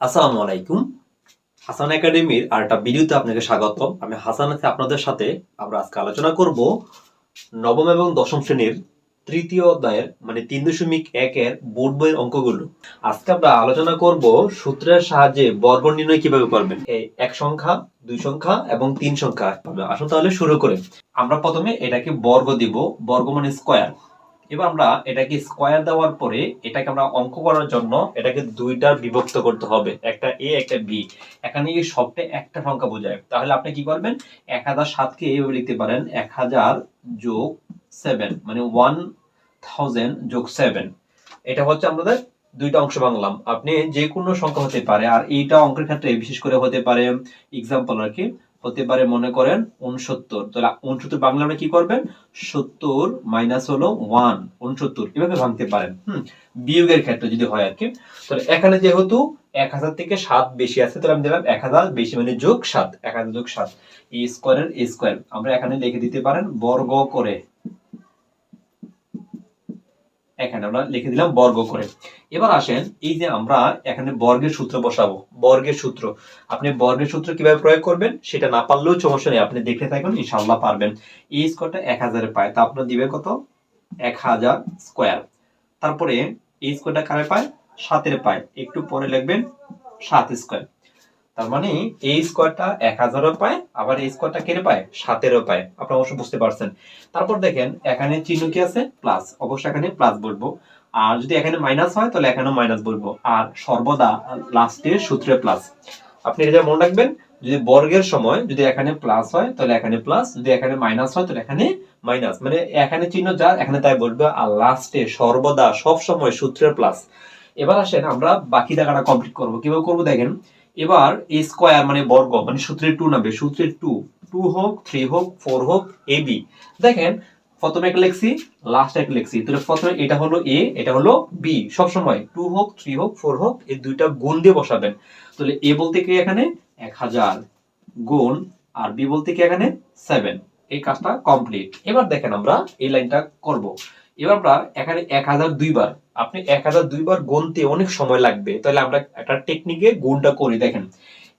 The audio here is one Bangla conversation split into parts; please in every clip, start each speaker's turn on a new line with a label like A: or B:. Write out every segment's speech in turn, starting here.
A: আসসালামু আলাইকুম। হাসান একাডেমির আর একটা ভিডিওতে আপনাকে স্বাগত আমি হাসান আছি আপনাদের সাথে। আমরা আজকে আলোচনা করব নবম এবং দশম শ্রেণির তৃতীয় অধ্যায়ের মানে তিন দশমিক একের বোর্ড বইয়ের অঙ্কগুলো। আজকে আমরা আলোচনা করব সূত্রের সাহায্যে বর্গ নির্ণয় কীভাবে করবেন। এই এক সংখ্যা, দুই সংখ্যা এবং তিন সংখ্যা। আসুন তাহলে শুরু করে। আমরা প্রথমে এটাকে বর্গ দিব। বর্গ মানে স্কোয়ার এবার আমরা এটাকে স্কোয়ার দেওয়ার পরে এটাকে আমরা অঙ্ক করার জন্য এটাকে দুইটার বিভক্ত করতে হবে, একটা এ একটা বি এখানে এই সবটা একটা সংখ্যা বোঝায়। তাহলে আপনি কি করবেন? এক হাজার সাতকে এইভাবে লিখতে পারেন, এক হাজার যোগ সেভেন মানে ওয়ান থাউজেন্ড যোগ সেভেন এটা হচ্ছে আমাদের দুইটা অংশ বাংলাম আপনি যে কোনো সংখ্যা হতে পারে, আর এইটা অঙ্কের ক্ষেত্রে বিশেষ করে হতে পারে এক্সাম্পল আর কি হতে পারে, মনে করেন উনসত্তর তাহলে উনসত্তর বাংলা আপনি কি করবেন? সত্তর মাইনাস হলো ওয়ান উনসত্তর এভাবে ভাঙতে পারেন, হম? বিয়োগের ক্ষেত্রে যদি হয় আর কি। তাহলে এখানে যেহেতু এক হাজার থেকে সাত বেশি আছে, তাহলে আমি দিলাম এক হাজার বেশি মানে যোগ সাত, এক হাজার যোগ সাত। এ স্কোয়ারের এ স্কোয়ার। আমরা এখানে লিখে দিতে পারেন বর্গ করে এখানে আমরা লিখে দিলাম বর্গ করে। এবার আসেন এই যে আমরা এখানে বর্গের সূত্র বসাবো। বর্গের সূত্র। আপনি বর্গের সূত্র কীভাবে প্রয়োগ করবেন সেটা না পারলেও সমস্যা নেই, আপনি দেখতে থাকুন, ইনশাআল্লাহ পারবেন। এই স্কোয়ারটা এক হাজারে পায়, তা আপনার দিবে কত? এক হাজার স্কোয়ার। তারপরে এই স্কোয়ারটা কারে পায়? সাতের পায়। একটু পরে লিখবেন সাত স্কোয়ার। তার মানে এই স্কোয়ারটা এক হাজারও পায়, আবার এই স্কোয়ারটা কেটে পায়? সাতেরও পায়। আপনি অবশ্য বুঝতে পারছেন। তারপর দেখেন, এখানে চিহ্ন কি আছে? প্লাস অবশ্যই এখানে প্লাস বলব। আর যদি এখানে মাইনাস হয়, তাহলে এখানেও মাইনাস বলব। আর সর্বদা লাস্টে সূত্রে প্লাস আপনি এটা মনে রাখবেন, যদি বর্গের সময় যদি এখানে প্লাস হয়, তাহলে এখানে প্লাস যদি এখানে মাইনাস হয়, তাহলে এখানে মাইনাস মানে এখানে চিহ্ন যা এখানে তাই বলবে। আর লাস্টে সর্বদা সব সময় সূত্রের প্লাস এবার আসেন আমরা বাকি টাকাটা কমপ্লিট করব। কীভাবে করব দেখেন? এবার এই স্কোয়ার মানে বর্গ মানে সূত্রের টু নামবে। সূত্রের টু টু হোক থ্রি হোক ফোর হোক এ বি দেখেন, প্রথমে একটা লিখছি লাস্ট একটা লিখছি। তাহলে প্রথমে এটা হলো এ এটা হলো বি সব সময় টু হোক থ্রি হোক ফোর হোক, এই দুইটা গুণ দিয়ে বসাবেন। তাহলে এ বলতে কি এখানে? এক হাজার গুণ, আর বি বলতে কি এখানে? সেভেন এই কাজটা কমপ্লিট এবার দেখেন আমরা এই লাইনটা করব। এবার আমরা এখানে এক হাজার দুইবার আপনি এক হাজার দুইবার গুনতে অনেক সময় লাগবে। তাহলে আমরা একটা টেকনিকে গুণটা করি। দেখেন,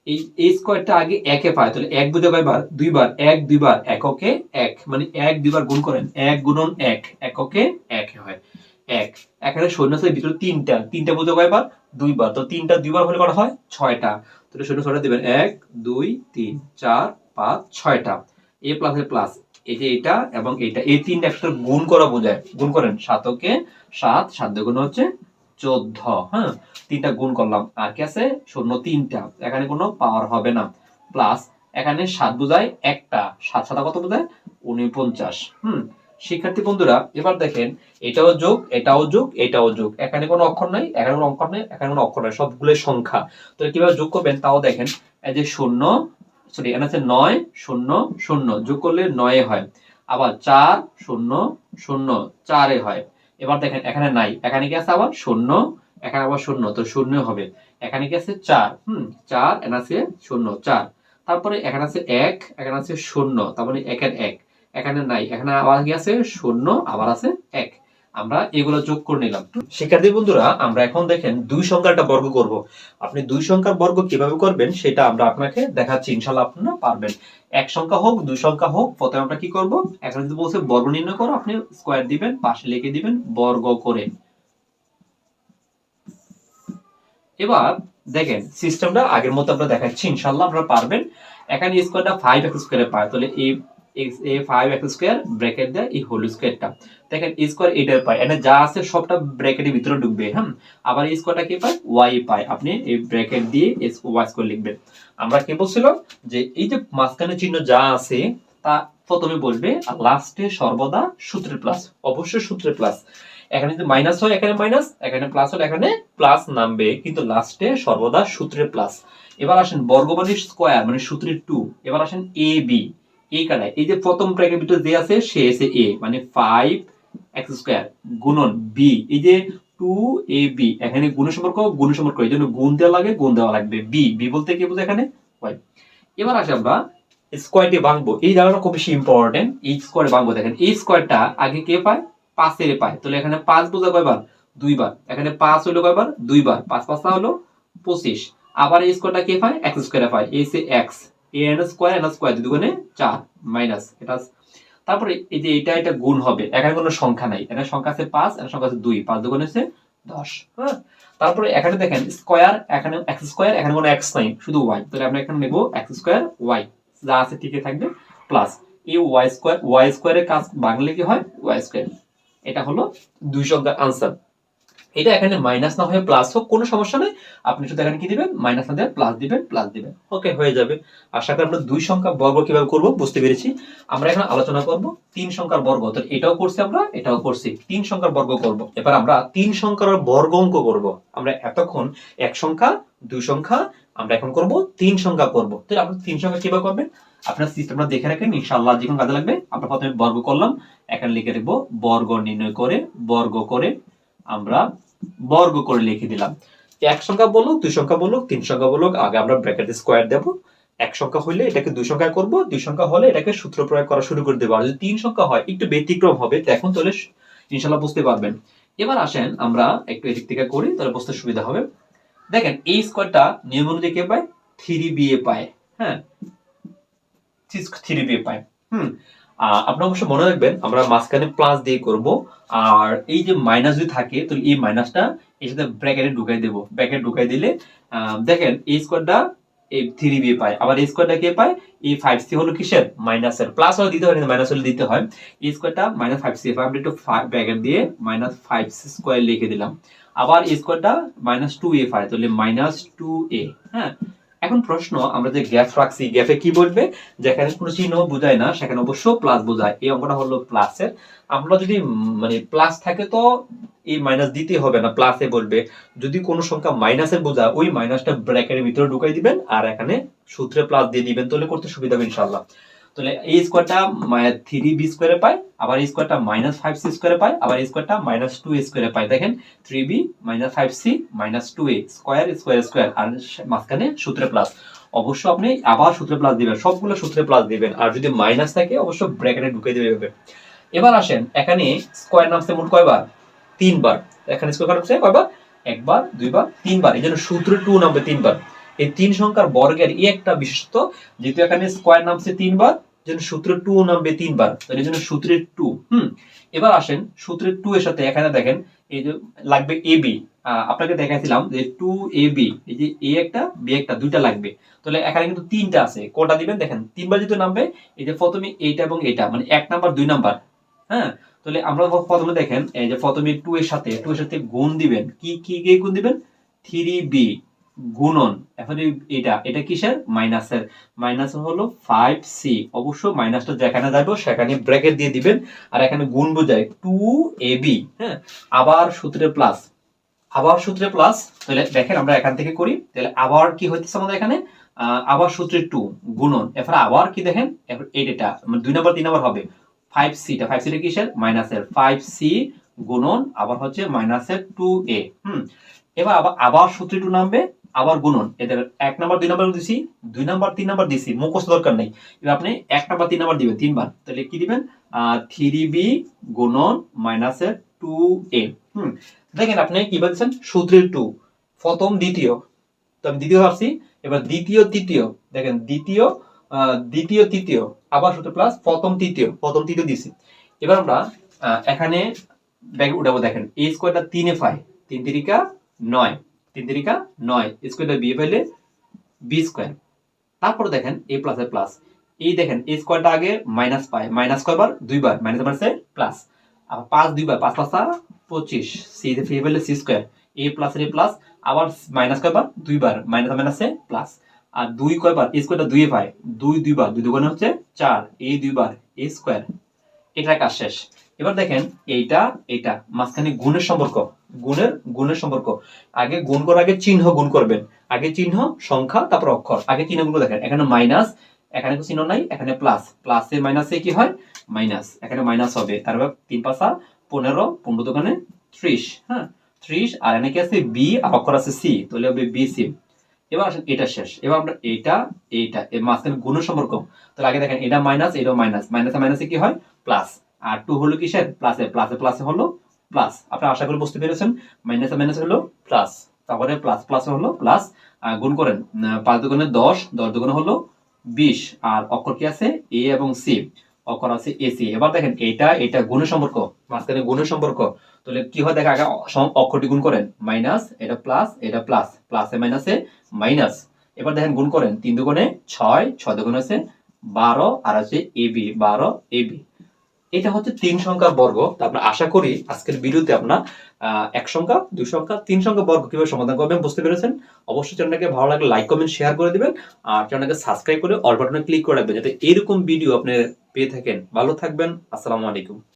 A: এই এই স্কোয়ারটা আগে একে পায়, তাহলে এক বুঝে কয়বার দুইবার, এক, দুইবার, এককে এক। মানে এক, দুইবার গুণ করেন। এক গুণন এক, এককে এক হয়। এক। এখানে শূন্য আছে, ভিতরে তিনটা। তিনটা বুঝে কয়বার দুইবার। তো তিনটা দুইবার হলে করা হয়? ছয়টা। তাহলে শূন্য ছয়টা দিবেন। এক, দুই, তিন, চার, পাঁচ, ছয়টা। এ প্লাস এ প্লাস এই যে এটা এবং এটা এই তিনটা একসাথে গুণ করা বোঝায়। গুণ করেন সাতকে সাত সাত দুগুণ হচ্ছে চোদ্দ হ্যাঁ? তিনটা গুণ করলাম। আর কি আছে? শূন্য তিনটা। এখানে কোনো পাওয়ার হবে না। প্লাস এখানে সাত বোঝায় একটা। সাত সাতা কত বোঝায়? উনপঞ্চাশ, হুম? শিক্ষার্থী বন্ধুরা, এবার দেখেন, এটাও যোগ এটাও যোগ এটাও যোগ। এখানে কোনো অক্ষর নাই, এখানে কোনো অক্ষর নেই, এখানে কোনো অক্ষর নাই সবগুলো সংখ্যা। তো কীভাবে যোগ করবেন তাও দেখেন। এই যে শূন্য সরি এখানে আছে নয়, শূন্য শূন্য। যোগ করলে নয়ে হয়। আবার চার, শূন্য শূন্য। চারে হয়। এবার দেখেন, এখানে নাই। এখানে কি আছে আবার? শূন্য। এখানে আবার শূন্য, তো শূন্য হবে। এখানে কি আছে? চার। হম, চার, এখানে আছে শূন্য, চার। তারপরে এখানে আছে এক, এখানে আছে শূন্য তারপরে মানে একের এক। এখানে নাই, এখানে আবার কি আছে? শূন্য, আবার আছে এক। আমরা এগুলো যোগ করে নিলাম। শিক্ষার্থী বন্ধুরা, আমরা এখন দেখেন দুই সংখ্যাটা বর্গ করব। আপনি দুই সংখ্যার বর্গ কীভাবে করবেন সেটা আমরা আপনাকে দেখাচ্ছি ইনশাল্লাহ আপনারা পারবেন। এক সংখ্যা হোক, দুই সংখ্যা হোক, প্রথমে আমরা কি করব? এখানে যদি বলছে বর্গ নির্ণয় করো, আপনি স্কোয়ার দিবেন, পাশে লিখে দিবেন বর্গ করে। এবার দেখেন সিস্টেমটা আগের মতো আমরা দেখাচ্ছি ইনশাল্লাহ আপনারা পারবেন। এখানে স্কোয়ারটা ফাইভ এক্স স্কোয়ারে পায়, তাহলে এই A five X square bracket দেয় এই হোল স্কোয়ারটা দেখেন স্কোয়ার এটার পায়। এখানে যা আছে সবটা ব্র্যাকেটের ভিতরে ঢুকবে হ্যাঁ? আবার এই স্কোয়ারটা কি পায়? ওয়াই পায়। আপনি এই ব্র্যাকেট দিয়ে ওয়াই স্কোয়ার লিখবেন। আমরা কি বলছিলাম? যে এই যে মাঝখানে চিহ্ন যা আছে, তা প্রথমে বলবে আর লাস্টে সর্বদা সূত্রের প্লাস অবশ্যই সূত্রের প্লাস এখানে যদি মাইনাস হয়, এখানে মাইনাস এখানে প্লাস হলে এখানে প্লাস নামবে। কিন্তু লাস্টে সর্বদা সূত্রের প্লাস এবার আসেন বর্গ স্কোয়ার মানে সূত্রের টু এবার আসেন এ বি এই কাটায় এই যে প্রথম ব্র্যাকেট ভিতরে যে আছে, সে এসে এ মানে ফাইভ এক্স স্কোয়ার গুণন বি এই যে টু এ বি এখানে গুণের সম্পর্ক গুণের সম্পর্ক। এই জন্য গুণ দেওয়া লাগে, গুণ দেওয়া লাগবে বি বি বলতে কি বোঝে এখানে? এবার আসে আমরা স্কোয়ারটি ভাঙবো। এই জায়গাটা খুব বেশি ইম্পর্টেন্ট এই স্কোয়ারে ভাঙবো। দেখেন, এই স্কোয়ারটা আগে কে পায়? পাঁচের পায়। তাহলে এখানে পাঁচ বোঝা কয়বার? দুইবার। এখানে পাঁচ হলো কয়বার? দুইবার। পাঁচ পাঁচটা হলো পঁচিশ। আবার এই স্কোয়ারটা কে পায়? এক্স স্কোয়ারে পায়। এই সে X N square N square দুগুণে চার মাইনাস এটা তারপরে এই যে এটা এটা গুণ হবে এখানে কোনো সংখ্যা নাই। এখানে সংখ্যা আছে পাঁচ এখানে সংখ্যা আছে দুই, পাঁচ দুগুণে হচ্ছে দশ। হ্যাঁ? তারপরে এখানে দেখেন স্কোয়ার এখানে এক্স স্কোয়ার এখানে কোনো এক্স নাই, শুধু ওয়াই তাহলে আমরা এখানে নেব এক্স স্কোয়ার ওয়াই যা আছে ঠিকই থাকবে প্লাস এই ওয়াই স্কোয়ার ওয়াই স্কোয়ারের কাজ বাংলা কি হয়? ওয়াই স্কোয়ার এটা হলো দুই সংখ্যার আনসার এটা এখানে মাইনাস না হয়ে প্লাস হোক, কোনো সমস্যা নেই। আপনি শুধু এখানে কি দিবেন? মাইনাস না দিয়ে প্লাস দিবেন প্লাস দিবেন। ওকে হয়ে যাবে। আশা করি আমরা দুই সংখ্যা বর্গ কীভাবে করব বুঝতে পেরেছি। আমরা এখন আলোচনা করব তিন সংখ্যার বর্গ তো এটাও করছি আমরা, এটাও করছি। তিন সংখ্যার বর্গ করব। এবার আমরা তিন সংখ্যার বর্গ অঙ্ক করব। আমরা এতক্ষণ এক সংখ্যা, দুই সংখ্যা, আমরা এখন করব তিন সংখ্যা করব। তো আপনি তিন সংখ্যা কীভাবে করবেন? আপনার সিস্টেমটা দেখে রাখেন, ইনশাআল্লাহ যখন কাজে লাগবে। আমরা প্রথমে বর্গ করলাম, এখানে লিখে দেবো বর্গ নির্ণয় করে, বর্গ করে আমরা বর্গ করে লিখে দিলাম। এক সংখ্যা বলুক, দুই সংখ্যা বলুক, তিন সংখ্যা বলুক, আগে আমরা ব্র্যাকেটে স্কোয়ার দেব। এক সংখ্যা হলে এটাকে দুই সংখ্যা করব, দুই সংখ্যা হলে এটাকে সূত্র প্রয়োগ করা শুরু করে দেবো। আর যদি তিন সংখ্যা হয়, একটু ব্যতিক্রম হবে এখন তাহলে ইনশাল্লাহ বুঝতে পারবেন। এবার আসেন আমরা একটু এদিক থেকে করি, তাহলে বুঝতে সুবিধা হবে। দেখেন, এই স্কোয়ারটা নিয়ম অনুযায়ী কে পায়? থ্রি বি এ পায় হ্যাঁ? থ্রি বি এ পায়। হুম? আহ, আপনি অবশ্য মনে রাখবেন আমরা মাঝখানে প্লাস দিয়ে করব আর এই যে মাইনাস যদি থাকে তো এই মাইনাসটা এর সাথে ব্র্যাকেটে ঢুকাই দেবো। ব্র্যাকেট ঢুকাই দিলে দেখেন এই স্কোয়ারটা এই থ্রি বি পায়। আবার এই স্কোয়ারটা কে পায়? এই ফাইভ সি হলো কিসের? মাইনাসের প্লাস হলে দিতে হয় মাইনাস হলে দিতে হয়। এই স্কোয়ারটা মাইনাস ফাইভ সি পায় আমরা একটু ব্র্যাকেট দিয়ে মাইনাস ফাইভ সি স্কোয়ার লিখে দিলাম। আবার এই স্কোয়ারটা মাইনাস টু এ পায় তাহলে মাইনাস টু এ হ্যাঁ? এখন প্রশ্ন, আমরা যে গ্যাপ রাখছি গ্যাপে কি বলবে যেখানে কোনো চিহ্ন বোঝায় না, সেখানে অবশ্য প্লাস বোঝায়। এই অঙ্কটা হলো প্লাসের আমরা যদি মানে প্লাস থাকে তো এই মাইনাস দিতে হবে না প্লাসে বলবে যদি কোনো সংখ্যা মাইনাসের বোঝায়, ওই মাইনাসটা ব্র্যাকেটের ভিতরে ঢুকাই দিবেন, আর এখানে সূত্রে প্লাস দিয়ে দিবেন, তাহলে করতে সুবিধা হবে ইনশাল্লাহ তাহলে এই স্কোয়ারটা থ্রি বি স্কোয়ারে পায় আবার এই স্কোয়ারটা মাইনাস ফাইভ সি স্কোয়ারে পায় আবার এই স্কোয়ারটা মাইনাস টু এ স্কোয়ারে পায় দেখেন three B minus five C minus two A square square square আর মাঝখানে সূত্রে প্লাস অবশ্য আপনি আবার সূত্রে প্লাস দিবেন, সবগুলো সূত্রে প্লাস দিবেন, আর যদি মাইনাস থাকে, অবশ্য ব্র্যাকেটে ঢুকে দিবে। এবার আসেন, এখানে স্কোয়ার নামছে মোট কয়বার? তিনবার। এখানে স্কোয়ার নামছে কয়বার? একবার, দুইবার, তিনবার। এই জন্য সূত্র টু নামবে তিনবার। এই তিন সংখ্যার বর্গের এই একটা বিশেষত যেহেতু এখানে স্কোয়ার নামছে তিনবার জন্য সূত্র টু নামবে তিনবার। তো এই জন্য সূত্রের টু হুম? এবার আসেন সূত্রের টু এর সাথে এখানে দেখেন, এই যে লাগবে এ বি আপনাকে দেখাইছিলাম যে টু এ বি এই যে এ একটা বি একটা, দুইটা লাগবে। তাহলে এখানে কিন্তু তিনটা আছে। কোনটা দিবেন? দেখেন, তিনবার যেহেতু নামবে, এই যে প্রথমে এইটা এবং এটা মানে এক নাম্বার, দুই নাম্বার হ্যাঁ? তাহলে আমরা প্রথমে দেখেন, এই যে প্রথমে টু এর সাথে টু এর সাথে গুণ দিবেন। কি কি গুণ দিবেন? থ্রি বি গুণন। এখন এটা এটা কিসের? মাইনাসের। মাইনাস হলো ফাইভ সি অবশ্য মাইনাসটা যেখানে যাবে সেখানে ব্র্যাকেট দিয়ে দিবেন। আর এখানে গুণ বোঝায় টু এ বি হ্যাঁ? আবার সূত্রে প্লাস আবার সূত্রে প্লাস তাহলে দেখেন আমরা এখান থেকে করি। তাহলে আবার কি হইতেছে আমাদের এখানে? আবার সূত্রে টু গুণন। এরপর আবার কি দেখেন? এইটা মানে দুই নম্বর তিন নম্বর হবে। ফাইভ সিটা ফাইভ সিটা কিসের? মাইনাসের। ফাইভ সি গুণন, আবার হচ্ছে মাইনাসের টু এ হুম? এবার আবার আবার সূত্রে টু নামবে। আবার গুণন। এদের এক নাম্বার, দুই নাম্বার দিছি, দুই নাম্বার, তিন নাম্বার দিছি, মুখস্থ দরকার নেই। এবার আপনি এক নাম্বার, তিন নাম্বার দিবেন, তিনবার। তাহলে কি দিবেন? থ্রি বি গুণন মাইনাসের টু এ হুম, দেখেন আপনি কি বলছেন? সূত্রের টু প্রথম, দ্বিতীয়। তো আমি দ্বিতীয় ভাবছি। এবার দ্বিতীয়, তৃতীয়। দেখেন, দ্বিতীয় দ্বিতীয়, তৃতীয়। আবার সূত্র প্লাস প্রথম, তৃতীয়। প্রথম, তৃতীয় দিছি। এবার আমরা এখানে ব্যাগ উঠাবো, দেখেন। এই স্কোয়ারটা তিনে পাই তিন তিরিকা নয়। তিন তিরিকা নয় স্কোয়ারটা বিয়ে পাইলে বি স্কোয়ার তারপরে দেখেন এ প্লাস এ প্লাস এই দেখেন এই স্কোয়ারটা আগে মাইনাস পায়। মাইনাস কয়বার দুইবার মাইনাস মাইনাসে প্লাস আবার পাঁচ দুইবার পাঁচ পাঁচটা পঁচিশ। সি ফি পেলে C square A plus A plus আবার মাইনাস কয়বার দুইবার মাইনাস মাইনাসে প্লাস আর দুই কয়বার এই স্কোয়ারটা দুই পায়। দুই দুইবার দুই দুগুণে হচ্ছে চার। এই দুইবার এ স্কোয়ার এটা কাজ শেষ। এবার দেখেন এইটা এইটা। মাঝখানে গুণের সম্পর্ক। গুণের গুণের সম্পর্ক। আগে গুণ করার আগে চিহ্ন গুণ করবেন। আগে চিহ্ন, সংখ্যা, তারপর অক্ষর। আগে চিহ্নগুলো দেখেন। এখানে মাইনাস এখানে কোনো চিহ্ন নাই, এখানে প্লাস প্লাসে মাইনাসে কি হয়? মাইনাস এখানে মাইনাস হবে। তারপর তিন পাঁচা, পনেরো পনেরো দোকানে ত্রিশ। হ্যাঁ? ত্রিশ, আর এখানে কি আছে? বি আর অক্ষর আছে সি তাহলে হবে বি সি এবার আসেন, এটা শেষ। এবার আমরা এটা এইটা এর মাঝখানে গুণের সম্পর্ক। তাহলে আগে দেখেন, এটা মাইনাস এটাও মাইনাস মাইনাসে মাইনাসে কি হয়? প্লাস আর টু হলো কিসের? প্লাসে প্লাসে প্লাসে হলো প্লাস আপনারা আশা করি বুঝতে পেরেছেন। মাইনাস মাইনাস হলো প্লাস তারপরে প্লাস প্লাস হলো প্লাস গুণ করেন পাঁচ দুগুণে দশ দশ দুগুণে হলো বিশ। আর অক্ষর কি আছে? এ এবং সি অক্ষর আছে এসি এবার দেখেন, এটা এটা গুণের সম্পর্ক। মাঝখানে গুণের সম্পর্ক। তাহলে কি হয়? দেখা আগে অক্ষরটি গুণ করেন। মাইনাস এটা প্লাস এটা প্লাস প্লাসে মাইনাসে মাইনাস এবার দেখেন, গুণ করেন। তিন দুগুণে ছয় ছয় দুগুণে আছে বারো। আর আছে এবি বারো এবি এটা হচ্ছে তিন সংখ্যার বর্গ। তারপরে আশা করি আজকের ভিডিওতে আপনার এক সংখ্যা, দুই সংখ্যা, তিন সংখ্যা বর্গ কীভাবে সমাধান করবেন বুঝতে পেরেছেন? অবশ্যই চ্যানেলটাকে ভালো লাগলে লাইক, কমেন্ট, শেয়ার করে দিবেন আর চ্যানেলটাকে সাবস্ক্রাইব করে অল বাটনে ক্লিক করে রাখবেন যাতে এরকম ভিডিও আপনি পেয়ে থাকেন। ভালো থাকবেন, আসসালামু আলাইকুম।